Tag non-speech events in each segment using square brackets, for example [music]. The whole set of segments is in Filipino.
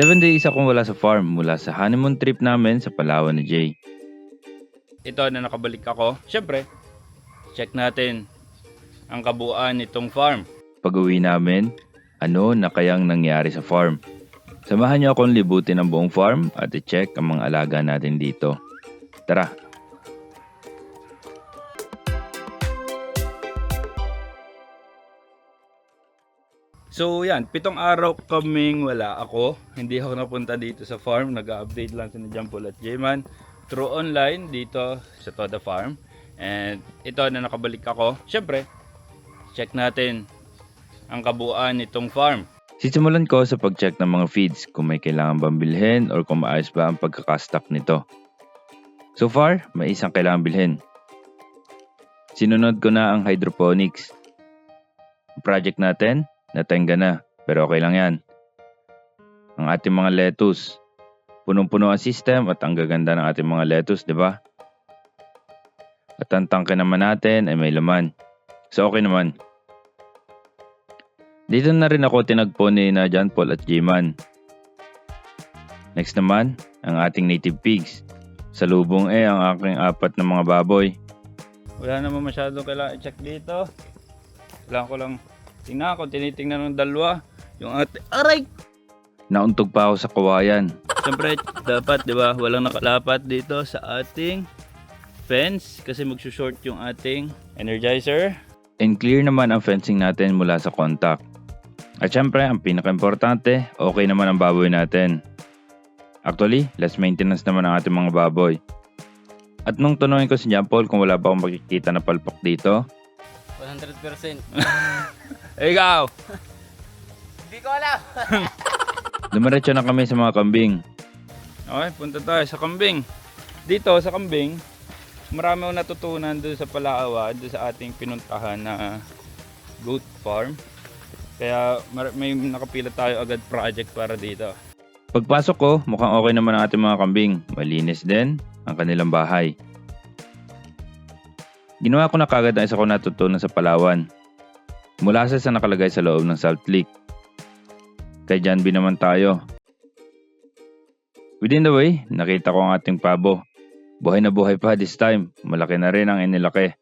7 days akong wala sa farm mula sa honeymoon trip namin sa Palawan ni Jay. ito na nakabalik ako. Siyempre, check natin ang kabuuan nitong farm. Pag uwi namin, ano na kayang nangyari sa farm? Samahan niyo akong libutin ang buong farm at i-check ang mga alaga natin dito. Tara! So yan, pitong araw kaming wala ako. Hindi ako napunta dito sa farm. Nag-update lang si John Paul at J-Man through online dito sa Toda Farm. And ito na nakabalik ako. Siyempre, check natin ang kabuuan nitong farm. Sisimulan ko sa pag-check ng mga feeds kung may kailangan bang bilhin or kung maayos ba ang pagkakastock nito. So far, may isang kailangan bilhin. Sinunod ko na ang hydroponics. Project natin, natenga na, pero okay lang yan. Ang ating mga lettuce. Punong-puno ang system at ang gaganda ng ating mga lettuce, di ba? At ang tangke naman natin ay may laman. So okay naman. Dito na rin ako tinagpo ni na John Paul at G-Man. Next naman, ang ating native pigs. Sa lubong eh ang aking apat na mga baboy. Wala naman masyadong kailangan i-check dito. Kailangan ko lang tingnan kung tinitingnan ng dalawa. Yung ate, aray! Nauntog pa ako sa kawayan. Siyempre, dapat, di ba, walang nakalapat dito sa ating fence kasi magsushort yung ating energizer. And clear naman ang fencing natin mula sa contact. At syempre, ang pinaka-importante, okay naman ang baboy natin. Actually, less maintenance naman ang ating mga baboy. At nung tanongin ko si John Paul kung wala ba akong makikita na palpak dito, 100%. Eh, [laughs] ikaw! Hindi ko alam. [laughs] dumiretso na kami sa mga kambing. Okay, punta tayo sa kambing. Dito sa kambing, marami akong natutunan doon sa Palaawa, doon sa ating pinuntahan na goat farm. Kaya may nakapila tayo agad project para dito. Pagpasok ko, mukhang okay naman ang ating mga kambing. Malinis din ang kanilang bahay. Ginawa ko na kagad ang isa ko natutunan sa Palawan. Mula sa sa nakalagay sa loob ng Salt Lake. Kay John B naman tayo. Within the way, nakita ko ang ating pabo. Buhay na buhay pa this time. Malaki na rin ang inilaki.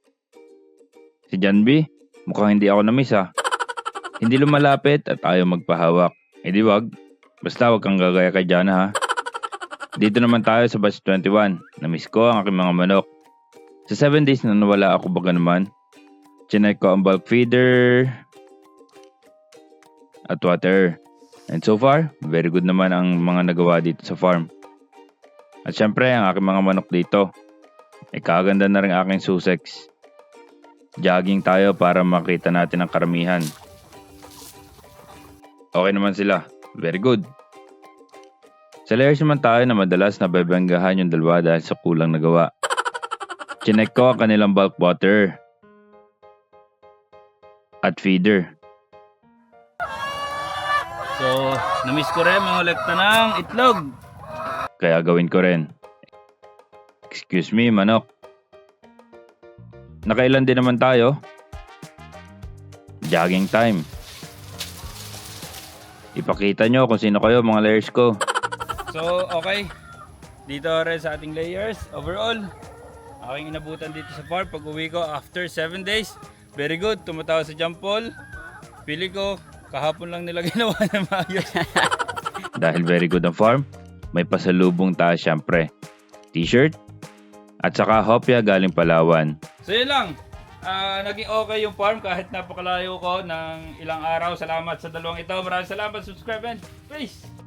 Si John B, mukhang hindi ako na-miss ah. Hindi lumalapit at ayaw magpahawak. Eh di wag, Basta wag kang gagaya kay Jana ha. Dito naman tayo sa batch 21. Namiss ko ang aking mga manok. Sa 7 days na nawala ako baga naman, chinek ko ang bulk feeder at water. And so far, very good naman ang mga nagawa dito sa farm. At syempre, ang aking mga manok dito. Ay kaganda na rin aking Sussex. Jogging tayo para makita natin ang karamihan. Okay naman sila. Very good. Sa layers naman tayo na madalas nababanggahan yung dalawa dahil sa kulang na gawa. Chinek ko ang kanilang bulk water at feeder. So, namiss ko rin mga lekta ng itlog. Kaya gawin ko rin. Excuse me, manok. Nakailan din naman tayo? Jogging time. Ipakita nyo kung sino kayo mga layers ko. So, okay. Dito rin sa ating layers. Overall, aking inabutan dito sa farm pag uwi ko after 7 days. Very good. Tumatawa sa jump ball. Pili ko, kahapon lang nila [laughs] ginawa na maayos. [laughs] Dahil very good ang farm, may pasalubong tayo syempre. T-shirt at saka hopya galing Palawan. So yun lang. Ah, naging okay yung farm kahit napakalayo ko ng ilang araw. Salamat sa dalawang ito. Maraming salamat. Subscribe and peace!